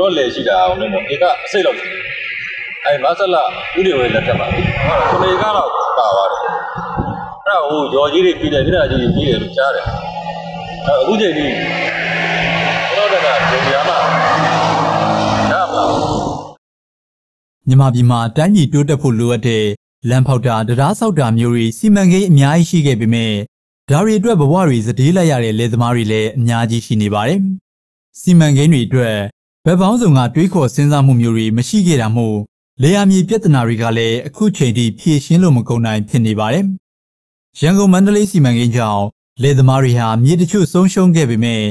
တို့လေရှိတာအောင်လို့ဧကအစိတ်လောက်ရှိတယ်အဲမဆလဥဒေဝေလက်ထက်မှာခုနေကတော့ပါသွားတယ်အဲ့ဒါဟိုရော်ကြီးတွေပြီးတယ်ပြတာကြီးပြီးတယ်လို့ကြားတယ်အခုချိန်ကြီးတို့တော့ကဂျုံရမှာဒါမှမြန်မာပြည်မှာတိုင်းပြည်တိုးတက်ဖို့လိုအပ်တဲ့လမ်းဖောက်တာတရားဆောက်တာမျိုးတွေစီမံကိန်းအများကြီးရှိခဲ့ပေမဲ့ဒါတွေအတွက်ဘဝတွေစတေးလိုက်ရတဲ့လယ်သမားတွေလည်းအများကြီးရှိနေပါတယ်။စီမံကိန်းတွေအတွက် ဘက်ပေါင်းစုံကတွေးခေါ်စဉ်းစားမှုမျိုးတွေမရှိခဲ့တာမို့လေယာမြေပြဿနာတွေကလည်းအခုချိန်ထိဖြေရှင်းလို့မကုန်နိုင်ဖြစ်နေပါတယ်။ရန်ကုန်မန္တလေးစီမံကိန်းကြောင့်လယ်သမားတွေဟာမြေတချို့ဆုံးရှုံးခဲ့ပေမဲ့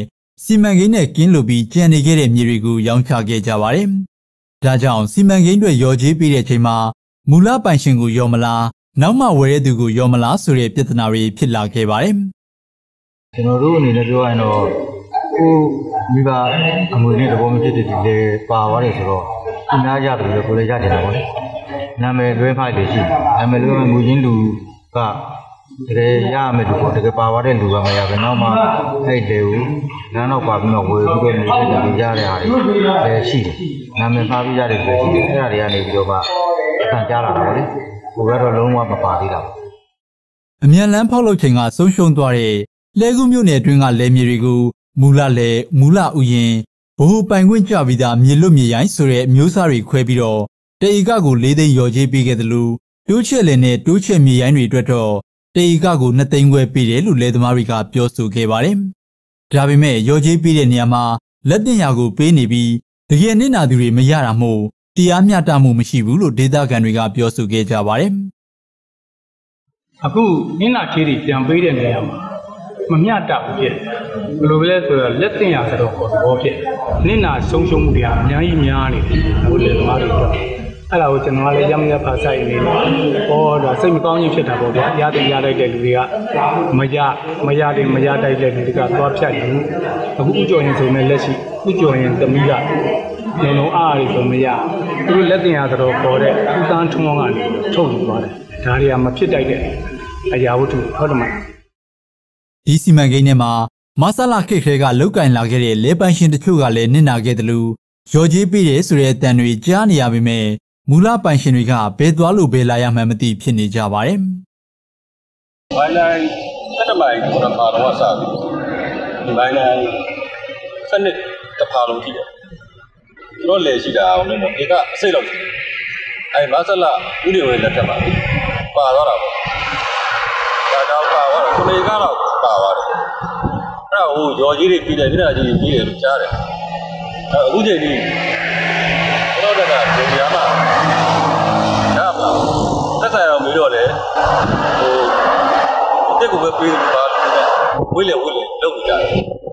စီမံကိန်းနဲ့ကင်းလို့ပြီးကြံနေခဲ့တဲ့မြေတွေကိုရောင်းချခဲ့ကြပါတယ်။ဒါကြောင့်စီမံကိန်းတွေရော်ကြေးပေးတဲ့အချိန်မှာမူလပိုင်ရှင်ကိုရော်မလားနောက်မှဝယ်တဲ့သူကိုရော်မလားဆိုတဲ့ပြဿနာတွေဖြစ်လာခဲ့ပါတယ်ကျွန်တော်တို့အနေနဲ့ပြောရရင်တော့ကို မိဘအမွေနဲ့တဘောမဖြစ်တဲ့ဒီလေပါသွားတယ်ဆိုတော့သူများကြတယ်လို့ကိုလည်းရတယ်ပေါ့လေနာမည်လွဲဖိုက်တွေရှိနာမည်လွဲဖိုက်မူရင်းလူကတကယ်ရမယ်လူပေါ့တကယ်ပါသွားတဲ့လူကမရဘူးနောက်မှအဲ့လေကိုလမ်းတော့ပါပြီးတော့ဝယ်ပြီးတော့နေတဲ့လူရတဲ့ဟာတွေလည်းရှိတယ်နာမည်မှားပြီးရတယ်လည်းရှိတယ်အဲ့ဒါတွေကနေပြီးတော့မှအတန်ကြားလာတာပေါ့လေဟိုကတော့လုံးဝမပါသေးတာပေါ့။အမြန်လန်းဖောက်လုပ်ချိန်ကဆုံးရှုံးသွားတဲ့လဲကူးမြို့နယ်အတွင်းကလယ်မြေတွေကို မူလလဲမူလဥယျင်ဘ ਹੁ ပိုင်ခွင့်ကြပြီးသားမြေလွတ်မြေရိုင်းဆိုတဲ့အမျိုးအစားတွေခွဲပြီးတော့တေဧကကို၄သိန်းရော်ကြေးပေးခဲ့တယ်လို့တိုးချက်လယ်နဲ့တိုးချက်မြေရိုင်းတွေအတွက်တော့တေဧကကို2သိန်းခွဲပေးတယ်လို့လယ်သမားတွေကပြောဆိုခဲ့ပါတယ်။ဒါပေမဲ့ရော်ကြေးပေးတဲ့နေရာမှာလက်တင်ရာကိုပေးနေပြီးတကယ်နစ်နာသူတွေမရတာမို့တရားမျှတမှုမရှိဘူးလို့ဒေသခံတွေကပြောဆိုခဲ့ကြပါတယ်။အခုနင်းနာချေးတွေပြန်ပေးတဲ့နေရာမှာ မမျှတဘူးဖြစ်တယ်ဘယ်လိုပဲလဲဆိုတော့လက်တင်ရဆိုတော့ဘောဘောဖြစ်နင်းနာဆုံးရှုံးမှုတွေကအများကြီးများနေတယ်အခုလေသမားတွေတော့အဲ့ဒါကိုကျွန်တော်ကလည်းရမရဖာဆိုင်နေတယ်ဟောဒါစိတ်မကောင်းခြင်းဖြစ်တာပေါ့ဗျာရတဲ့ရလိုက်တဲ့လူတွေကမရမရတဲ့မရတိုက်တဲ့လူတွေကသွားဖြတ်တယ်အခုဥကြော်ရင်ဆိုမဲ့လက်ရှိဥကြော်ရင်သမီးကလုံးလုံးအားရဆိုမရသူတို့လက်တင်ရဆိုတော့ပေါ်တဲ့ဥတန်းထွန်းကနေထုတ်ယူသွားတယ်ဒါတွေကမဖြစ်တိုက်တဲ့အရာဝတ္ထုဟုတ်တယ်မလား ဒီစီမံကိန်းထဲမှာမဆလာခေတ်ခဲကလောက်ကင်လာခဲ့တဲ့လေပိုင်ရှင်တချို့ကလည်းနစ်နာခဲ့တယ်လို့ရော်ကြီးပေးတယ်ဆိုတဲ့အတန်တွေကြားနေရပေမဲ့မူလပိုင်ရှင်တွေကဘယ်သွားလို့ဘယ်လာရမှန်းမသိဖြစ်နေကြပါတယ်ဘိုင်လိုင်းဆက်တမိုင်ကိုတော့ပါတော့စပြီဒီဘိုင်လိုင်းစနစ်တစ်ဖာလုံးကြည့်တယ်တို့လေရှိတာအောင်လို့ဧကအစိတ်လောက်ရှိတယ်အဲမဆလဥဒေဝေလက်ထက်မှာပါသွားတာပေါ့ဒါတော့ပါသွားတော့ခုနေကတော့ပါသွားတယ်အဲ့ဒါ ဟိုရော်ကြီးတွေပြီးတယ်ပြတာကြီးပြီးတယ်လို့ကြားတယ်အခုချိန်ကြီးတို့တော့ကဂျုံရမှာဒါမှသက်ဆိုင်အောင်ပြီးတော့လေဟိုတက်ကိုပဲပေးလို့ပါလို့ဝိလေဝိလေလုပ်ကြတယ်